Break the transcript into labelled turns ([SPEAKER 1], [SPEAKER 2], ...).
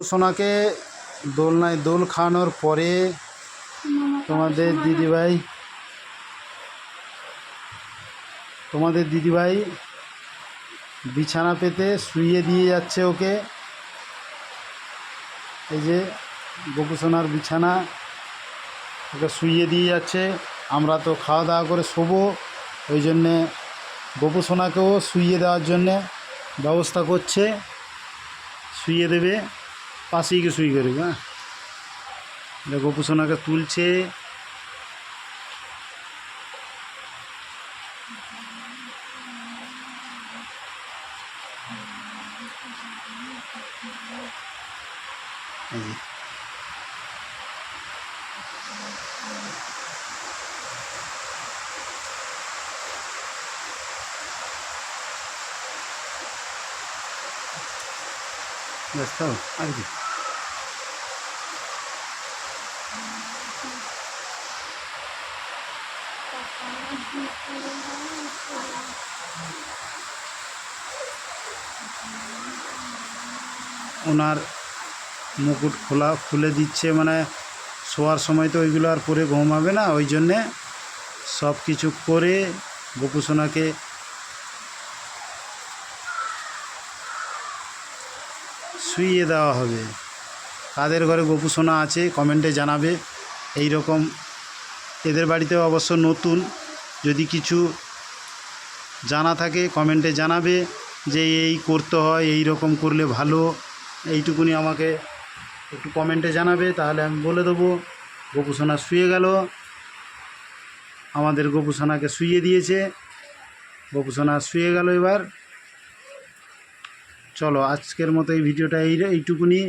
[SPEAKER 1] সোনাকে দোলনায় দোল খাওয়ানোর পরে তোমাদের দিদিভাই তোমাদের দিদিভাই বিছানা পেতে শুইয়ে দিয়ে যাচ্ছে ওকে। এই যে গোপু সোনার বিছানা, ওকে শুইয়ে দিয়ে যাচ্ছে। আমরা তো খাওয়া দাওয়া করে শোবো, ওই জন্যে গোপু সোনাকেও শুইয়ে দেওয়ার জন্যে ব্যবস্থা করছে, শুইয়ে দেবে। পাশেই গিয়ে শুই করবে হ্যাঁ এটা গোপু সোনাকে তুলছে এই যে ব্যাস তাও আর কি ওনার মুকুট খোলা, খুলে দিচ্ছে মানে শোয়ার সময় তো ওইগুলো আর পরে ঘুমাবে না, ওই জন্যে সব কিছু করে গোপুসোনাকে শুইয়ে দেওয়া হবে। কাদের ঘরে গোপুসোনা আছে, কমেন্টে জানাবে। এই রকম। এদের বাড়িতেও অবশ্য নতুন। যদি কিছু জানা থাকে, কমেন্টে জানাবে যে এই করতে হয়, এই রকম করলে ভালো। এইটুকুনি আমাকে একটু কমেন্টে জানাবে, তাহলে আমি বলে দেবো গোপুসোনা শুয়ে গেল। আমাদের গোপুসোনাকে শুইয়ে দিয়েছে। গোপুসোনা শুয়ে গেল এবার। চলো আজকের মতো এই ভিডিওটা এই এইটুকুনি।